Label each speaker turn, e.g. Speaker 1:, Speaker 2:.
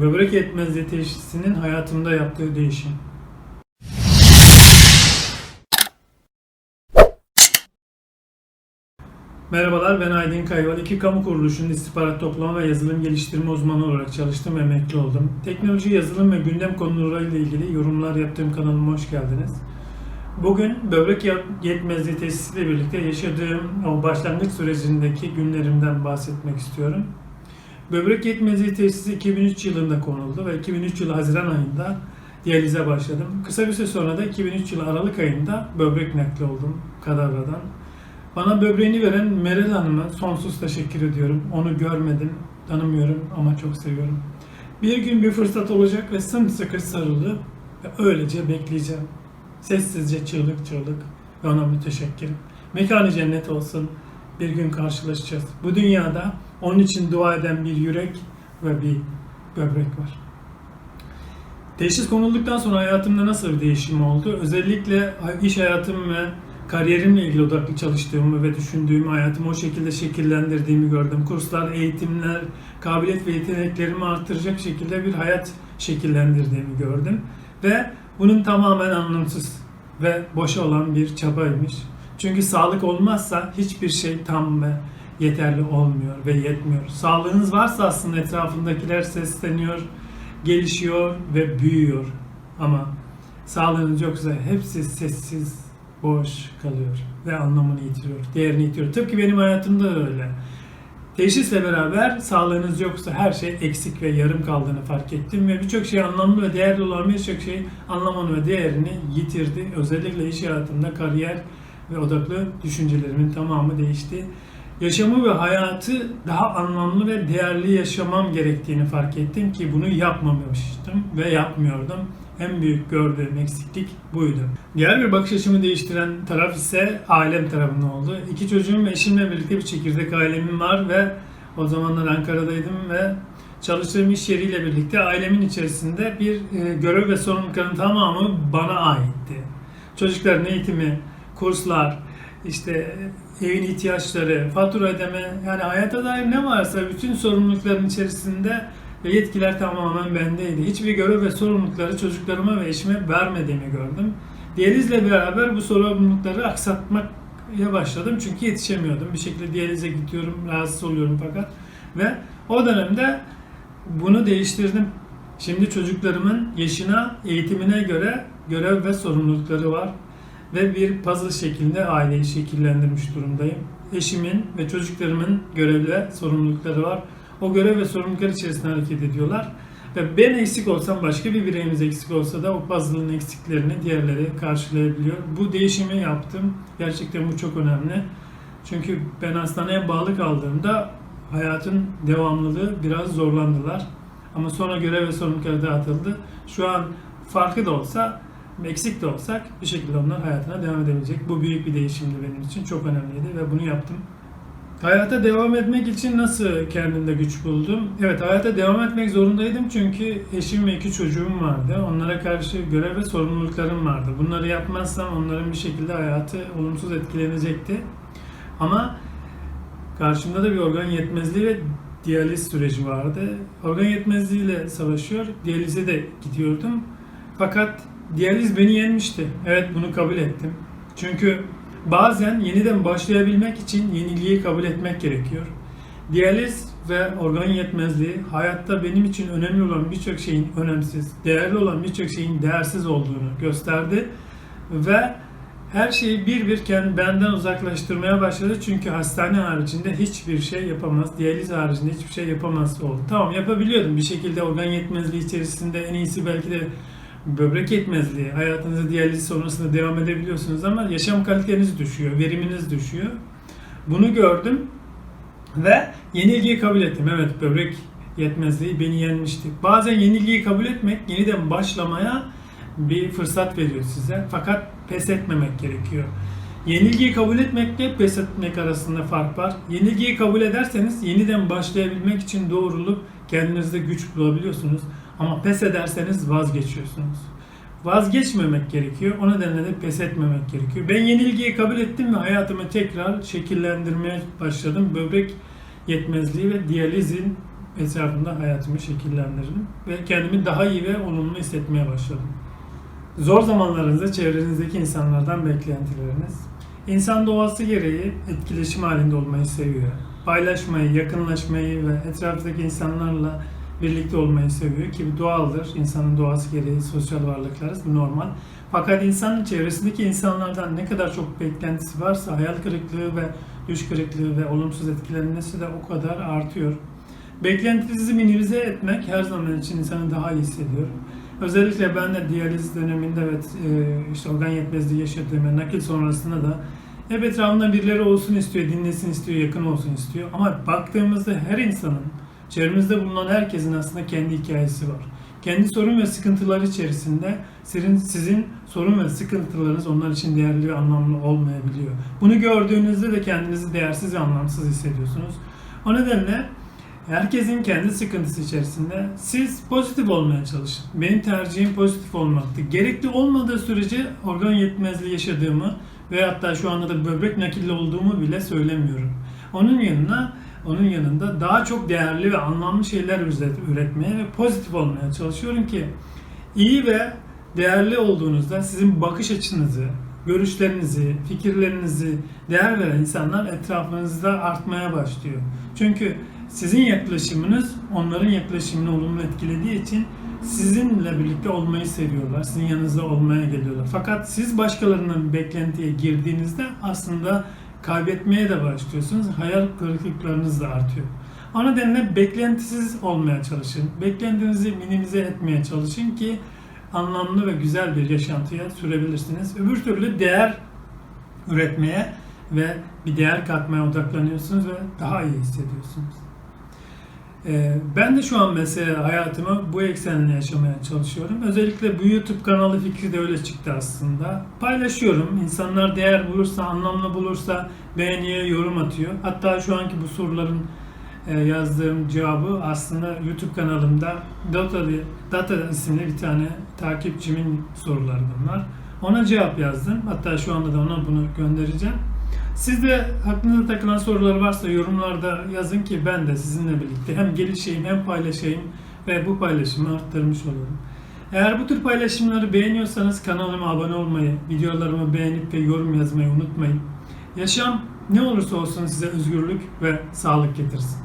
Speaker 1: Böbrek yetmezliği teşhisinin hayatımda yaptığı değişim. Merhabalar ben Aydın Kayval. İki kamu kuruluşunun istihbarat toplama ve yazılım geliştirme uzmanı olarak çalıştım ve emekli oldum. Teknoloji, yazılım ve gündem konularıyla ilgili yorumlar yaptığım kanalıma hoş geldiniz. Bugün böbrek yetmezliği teşhisiyle birlikte yaşadığım o başlangıç sürecindeki günlerimden bahsetmek istiyorum. Böbrek yetmezliği teşhisi 2003 yılında konuldu ve 2003 yılı Haziran ayında diyalize başladım. Kısa bir süre sonra da 2003 yılı Aralık ayında böbrek nakli oldum Kadavra'dan. Bana böbreğini veren Meral Hanım'a sonsuz teşekkür ediyorum. Onu görmedim, tanımıyorum ama çok seviyorum. Bir gün bir fırsat olacak ve sımsıkı sarılı ve öylece bekleyeceğim. Sessizce çığlık çığlık ve ona müteşekkirim. Mekanı cennet olsun. Bir gün karşılaşacağız. Bu dünyada onun için dua eden bir yürek ve bir böbrek var. Teşhis konulduktan sonra hayatımda nasıl bir değişim oldu? Özellikle iş hayatım ve kariyerimle ilgili odaklı çalıştığımı ve düşündüğümü, hayatımı o şekilde şekillendirdiğimi gördüm. Kurslar, eğitimler, kabiliyet ve yeteneklerimi artıracak şekilde bir hayat şekillendirdiğimi gördüm. Ve bunun tamamen anlamsız ve boşa olan bir çabaymış. Çünkü sağlık olmazsa hiçbir şey tam ve yeterli olmuyor ve yetmiyor. Sağlığınız varsa aslında etrafındakiler sesleniyor, gelişiyor ve büyüyor. Ama sağlığınız yoksa hepsi sessiz, boş kalıyor ve anlamını yitiriyor, değerini yitiriyor. Tıpkı benim hayatımda da öyle. Teşhisle beraber sağlığınız yoksa her şey eksik ve yarım kaldığını fark ettim ve birçok şey anlamlı ve değerli olan birçok şey anlamını ve değerini yitirdi. Özellikle iş hayatımda kariyer ve odaklı düşüncelerimin tamamı değişti. Yaşamı ve hayatı daha anlamlı ve değerli yaşamam gerektiğini fark ettim ki bunu yapmamıştım ve yapmıyordum. En büyük gördüğüm eksiklik buydu. Diğer bir bakış açımı değiştiren taraf ise ailem tarafından oldu. İki çocuğum ve eşimle birlikte bir çekirdek ailemim var ve o zamanlar Ankara'daydım ve çalıştığım iş yeriyle birlikte ailemin içerisinde bir e, görev ve sorumlulukların tamamı bana aitti. Çocukların eğitimi, kurslar, işte evin ihtiyaçları, fatura ödeme, yani hayata dair ne varsa bütün sorumlulukların içerisinde ve yetkiler tamamen bendeydi. Hiçbir görev ve sorumlulukları çocuklarıma ve eşime vermediğimi gördüm. Diyalizle beraber bu sorumlulukları aksatmaya başladım çünkü yetişemiyordum. Bir şekilde diyalize gidiyorum, rahatsız oluyorum fakat. Ve o dönemde bunu değiştirdim. Şimdi çocuklarımın yaşına, eğitimine göre görev ve sorumlulukları var ve bir puzzle şeklinde aileyi şekillendirmiş durumdayım. Eşimin ve çocuklarımın görev ve sorumlulukları var. O görev ve sorumluluklar içerisinde hareket ediyorlar. Ve ben eksik olsam başka bir bireyimiz eksik olsa da o puzzle'ın eksiklerini diğerleri karşılayabiliyor. Bu değişimi yaptım. Gerçekten bu çok önemli. Çünkü ben hastaneye bağlı kaldığımda hayatın devamlılığı biraz zorlandılar. Ama sonra görev ve sorumlulukları dağıtıldı. Şu an farkı da olsa eksik de olsak bir şekilde onlar hayatına devam edebilecek. Bu büyük bir değişimdi benim için. Çok önemliydi ve bunu yaptım. Hayata devam etmek için nasıl kendimde güç buldum? Evet hayata devam etmek zorundaydım çünkü eşim ve iki çocuğum vardı. Onlara karşı görev ve sorumluluklarım vardı. Bunları yapmazsam onların bir şekilde hayatı olumsuz etkilenecekti. Ama karşımda da bir organ yetmezliği ve diyaliz süreci vardı. Organ yetmezliğiyle savaşıyor. Diyalize de gidiyordum. Fakat diyaliz beni yenmişti. Evet bunu kabul ettim. Çünkü bazen yeniden başlayabilmek için yeniliği kabul etmek gerekiyor. Diyaliz ve organ yetmezliği hayatta benim için önemli olan birçok şeyin önemsiz, değerli olan birçok şeyin değersiz olduğunu gösterdi ve her şeyi bir bir benden uzaklaştırmaya başladı çünkü hastane haricinde hiçbir şey yapamaz, diyaliz haricinde hiçbir şey yapamaz oldu. Tamam yapabiliyordum bir şekilde organ yetmezliği içerisinde en iyisi belki de böbrek yetmezliği, hayatınızda diyaliz sonrasında devam edebiliyorsunuz ama yaşam kaliteniz düşüyor, veriminiz düşüyor. Bunu gördüm ve yenilgiyi kabul ettim. Evet böbrek yetmezliği beni yenmişti. Bazen yenilgiyi kabul etmek yeniden başlamaya bir fırsat veriyor size. Fakat pes etmemek gerekiyor. Yenilgiyi kabul etmekle pes etmek arasında fark var. Yenilgiyi kabul ederseniz yeniden başlayabilmek için doğrulup kendinizde güç bulabiliyorsunuz. Ama pes ederseniz vazgeçiyorsunuz. Vazgeçmemek gerekiyor. O nedenle de pes etmemek gerekiyor. Ben yenilgiyi kabul ettim ve hayatımı tekrar şekillendirmeye başladım. Böbrek yetmezliği ve diyalizin etrafımda hayatımı şekillendirdim ve kendimi daha iyi ve olumlu hissetmeye başladım. Zor zamanlarınızda çevrenizdeki insanlardan beklentileriniz. İnsan doğası gereği etkileşim halinde olmayı seviyor. Paylaşmayı, yakınlaşmayı ve etraftaki insanlarla birlikte olmayı seviyor ki bu doğaldır. İnsanın doğası gereği sosyal varlıklarız. Bu normal. Fakat insanın çevresindeki insanlardan ne kadar çok beklentisi varsa hayal kırıklığı ve düş kırıklığı ve olumsuz etkilenmesi de o kadar artıyor. Beklentinizi minimize etmek her zaman için insanı daha iyi hissediyor. Özellikle ben de diyaliz döneminde evet e, işte organ yetmezliği yaşadığım nakil sonrasında da hep etrafımda birileri olsun istiyor, dinlesin istiyor, yakın olsun istiyor. Ama baktığımızda her insanın, çevremizde bulunan herkesin aslında kendi hikayesi var. Kendi sorun ve sıkıntıları içerisinde sizin, sizin sorun ve sıkıntılarınız onlar için değerli ve anlamlı olmayabiliyor. Bunu gördüğünüzde de kendinizi değersiz ve anlamsız hissediyorsunuz. O nedenle Herkesin kendi sıkıntısı içerisinde siz pozitif olmaya çalışın. Benim tercihim pozitif olmaktı. Gerekli olmadığı sürece organ yetmezliği yaşadığımı ve hatta şu anda da böbrek nakilli olduğumu bile söylemiyorum. Onun yanına onun yanında daha çok değerli ve anlamlı şeyler üretmeye ve pozitif olmaya çalışıyorum ki iyi ve değerli olduğunuzda sizin bakış açınızı, görüşlerinizi, fikirlerinizi değer veren insanlar etrafınızda artmaya başlıyor. Çünkü sizin yaklaşımınız onların yaklaşımını olumlu etkilediği için sizinle birlikte olmayı seviyorlar. Sizin yanınızda olmaya geliyorlar. Fakat siz başkalarının beklentiye girdiğinizde aslında kaybetmeye de başlıyorsunuz. Hayal kırıklıklarınız da artıyor. O nedenle beklentisiz olmaya çalışın. Beklentinizi minimize etmeye çalışın ki anlamlı ve güzel bir yaşantıya sürebilirsiniz. Öbür türlü değer üretmeye ve bir değer katmaya odaklanıyorsunuz ve daha iyi hissediyorsunuz. Ee, ben de şu an mesela hayatımı bu eksenle yaşamaya çalışıyorum. Özellikle bu YouTube kanalı fikri de öyle çıktı aslında. Paylaşıyorum. İnsanlar değer bulursa, anlamlı bulursa beğeniyor, yorum atıyor. Hatta şu anki bu soruların e, yazdığım cevabı aslında YouTube kanalımda Data, Data isimli bir tane takipçimin soruları bunlar. Ona cevap yazdım. Hatta şu anda da ona bunu göndereceğim. Siz de aklınıza takılan sorular varsa yorumlarda yazın ki ben de sizinle birlikte hem gelişeyim hem paylaşayım ve bu paylaşımı arttırmış olurum. Eğer bu tür paylaşımları beğeniyorsanız kanalıma abone olmayı, videolarımı beğenip ve yorum yazmayı unutmayın. Yaşam ne olursa olsun size özgürlük ve sağlık getirsin.